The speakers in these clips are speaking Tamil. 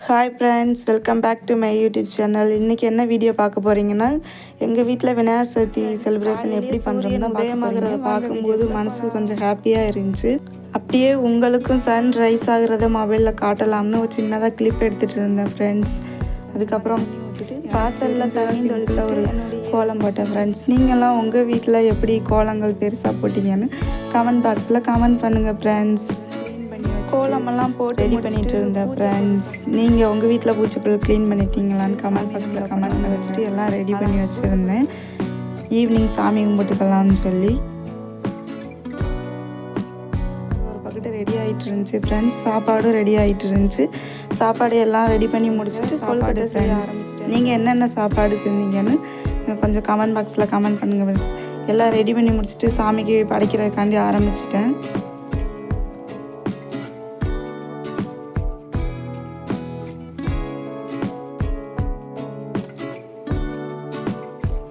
Hi friends welcome back to my YouTube channel இன்றைக்கி என்ன வீடியோ பார்க்க போகிறீங்கன்னா எங்கள் வீட்டில் விநாயகர் சதுர்த்தி செலிப்ரேஷன் எப்படி பண்ணுறோம் தான் உதயமாகிறத பார்க்கும்போது மனசுக்கு கொஞ்சம் ஹாப்பியாக இருந்துச்சு. அப்படியே உங்களுக்கும் சன் ரைஸ் ஆகிறத மொபைலில் காட்டலாம்னு ஒரு சின்னதாக கிளிப் எடுத்துகிட்டு இருந்தேன் ஃப்ரெண்ட்ஸ் அதுக்கப்புறம் வாசலில் தண்ணி தொழிச்சில் ஒரு கோலம் போட்டேன் ஃப்ரெண்ட்ஸ் நீங்கள்லாம் உங்கள் வீட்டில் எப்படி கோலங்கள் பெருசாக போட்டிங்கன்னு கமெண்ட் பாக்ஸில் கமெண்ட் பண்ணுங்கள் ஃப்ரெண்ட்ஸ் கோலமெல்லாம் போட்டு ரெடி பண்ணிட்டு இருந்தேன் ஃப்ரெண்ட்ஸ் நீங்கள் உங்கள் வீட்டில் பூச்சிப்புல் க்ளீன் பண்ணிட்டீங்களான்னு கமெண்ட் பாக்ஸில் கமெண்ட் பண்ணி வச்சுட்டு எல்லாம் ரெடி பண்ணி வச்சுருந்தேன். ஈவினிங் சாமி கும்பிட்டுக்கலாம்னு சொல்லி. ஒரு பக்கெட்டு ரெடி ஆகிட்டு இருந்துச்சு ஃப்ரெண்ட்ஸ் சாப்பாடும் ரெடி ஆகிட்டு இருந்துச்சு. சாப்பாடு எல்லாம் ரெடி பண்ணி முடிச்சுட்டு கொழுக்கட்டை செய்ய ஆரம்பிச்சிட்டேன் நீங்கள் என்னென்ன சாப்பாடு செஞ்சீங்கன்னு கொஞ்சம் கமெண்ட் பாக்ஸில் கமெண்ட் பண்ணுங்கள் ஃப்ரெண்ட்ஸ் எல்லாம் ரெடி பண்ணி முடிச்சுட்டு சாமிக்கு படைக்கிறதுக்காண்டி ஆரம்பிச்சிட்டேன்.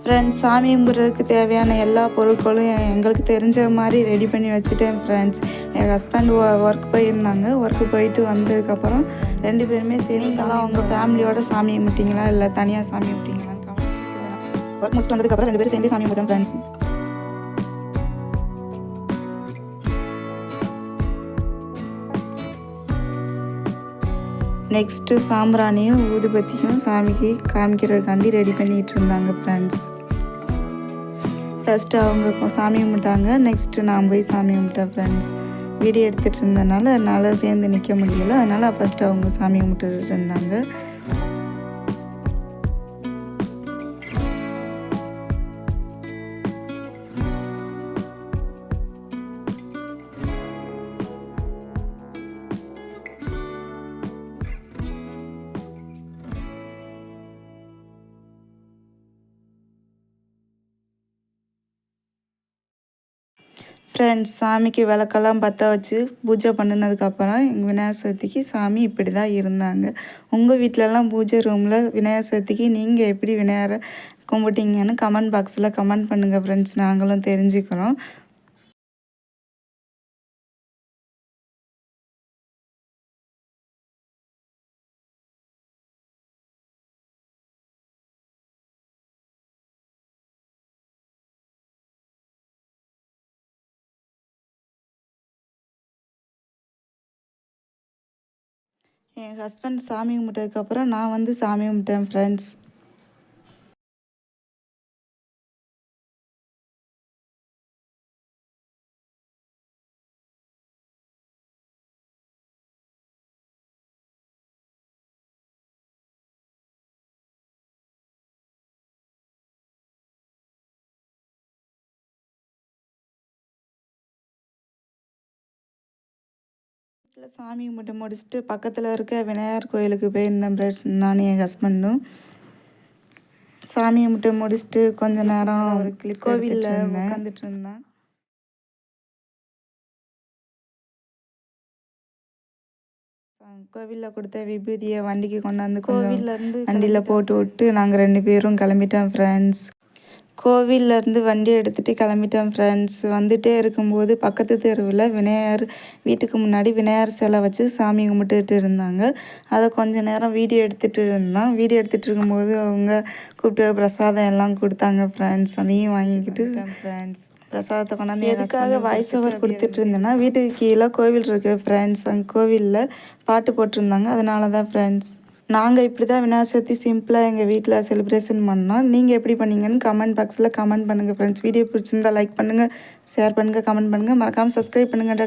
ஃப்ரெண்ட்ஸ் சாமி கும்பிட்றதுக்கு தேவையான எல்லா பொருட்களும் எங்களுக்கு தெரிஞ்ச மாதிரி ரெடி பண்ணி வச்சுட்டேன் ஃப்ரெண்ட்ஸ் என் ஹஸ்பண்ட் ஒர்க் போயிருந்தாங்க. ஒர்க்கு போயிட்டு வந்ததுக்கப்புறம் ரெண்டு பேருமே சேர்ந்து எல்லாம் அவங்க ஃபேமிலியோட சாமி கும்பிட்டீங்களா? இல்லை தனியாக சாமி கும்பிட்டீங்களான்னு ஒர்க் முடிச்சுட்டு வந்ததுக்கப்புறம் ரெண்டு பேரும் சேர்ந்து சாமி கும்பிட்டோம் ஃப்ரெண்ட்ஸ் நெக்ஸ்ட்டு சாம்பிராணியும் ஊதுபத்தியும் சாமிக்கு காமிக்கிறதுக்காண்டி ரெடி பண்ணிகிட்டு இருந்தாங்க ஃப்ரெண்ட்ஸ் ஃபஸ்ட்டு அவங்க சாமி கும்பிட்டாங்க. நெக்ஸ்ட்டு நான் போய் சாமி கும்பிட்டேன் ஃப்ரெண்ட்ஸ் வீடியோ எடுத்துகிட்டு இருந்தனால என்னால் சேர்ந்து நிற்க முடியல. அதனால் ஃபஸ்ட்டு அவங்க சாமி கும்பிட்டுட்டு இருந்தாங்க. ஃப்ரெண்ட்ஸ் சாமிக்கு விளக்கெல்லாம் பற்ற வச்சு பூஜை பண்ணினதுக்கப்புறம் எங்கள் விநாயகர் சதுர்த்திக்கு சாமி இப்படி தான் இருந்தாங்க. உங்கள் வீட்டிலலாம் பூஜை ரூமில் விநாயகர் சதுர்த்திக்கு நீங்கள் எப்படி விநாயகரை கும்பிட்டீங்கன்னு கமெண்ட் பாக்ஸில் கமெண்ட் பண்ணுங்கள் ஃப்ரெண்ட்ஸ் நாங்களும் தெரிஞ்சுக்கிறோம். என் ஹஸ்பண்ட் சாமி கும்பிட்டதுக்கப்புறம் நான் வந்து சாமி கும்பிட்டேன் ஃப்ரெண்ட்ஸ் வீட்டில் சாமி கும்பிட்டு முடிச்சுட்டு பக்கத்தில் இருக்க விநாயகர் கோயிலுக்கு போயிருந்தேன் ஃப்ரெண்ட்ஸ் நானும் என் ஹஸ்பண்டும் சாமி கும்பிட்டு முடிச்சுட்டு கொஞ்ச நேரம் கோவிலில் உட்காந்துட்டு இருந்தேன். கோவிலில் கொடுத்த விபூதியை வண்டிக்கு கொண்டாந்து கோவிலேருந்து வண்டியில் போட்டு விட்டு நாங்கள் ரெண்டு பேரும் கிளம்பிட்டோம் ஃப்ரெண்ட்ஸ் கோவிலேருந்து வண்டி எடுத்துகிட்டு கிளம்பிட்டேன் ஃப்ரெண்ட்ஸ் வந்துகிட்டே இருக்கும்போது பக்கத்து தெருவில் விநாயகர் வீட்டுக்கு முன்னாடி விநாயகர் சிலை வச்சு சாமி கும்பிட்டுட்டு இருந்தாங்க. அதை கொஞ்ச நேரம் வீடியோ எடுத்துகிட்டு இருந்தோம். வீடியோ எடுத்துகிட்டு இருக்கும்போது அவங்க கூப்பிட்டு பிரசாதம் எல்லாம் கொடுத்தாங்க ஃப்ரெண்ட்ஸ் அதையும் வாங்கிக்கிட்டு ஃப்ரெண்ட்ஸ் பிரசாதத்தை கொண்டாந்து எதுக்காக வாய்ஸ் ஓவர் கொடுத்துட்டு இருந்தேன்னா வீட்டுக்கு கீழே கோவில் இருக்குது ஃப்ரெண்ட்ஸ் அங்கே கோவிலில் பாட்டு போட்டிருந்தாங்க. அதனால தான் ஃப்ரெண்ட்ஸ் நாங்கள் இப்படி தான் விநாயகர் சதுர்த்தி சிம்பிளாக எங்கள் வீட்டில் செலிப்ரேஷன் பண்ணோம். நீங்கள் எப்படி பண்ணீங்கன்னு கமெண்ட் பாக்ஸில் கமெண்ட் பண்ணுங்கள் ஃப்ரெண்ட்ஸ் வீடியோ பிடிச்சிருந்தா லைக் பண்ணுங்கள் ஷேர் பண்ணுங்கள் கமெண்ட் பண்ணுங்கள் மறக்காமல் சப்ஸ்கிரைப் பண்ணுங்கள்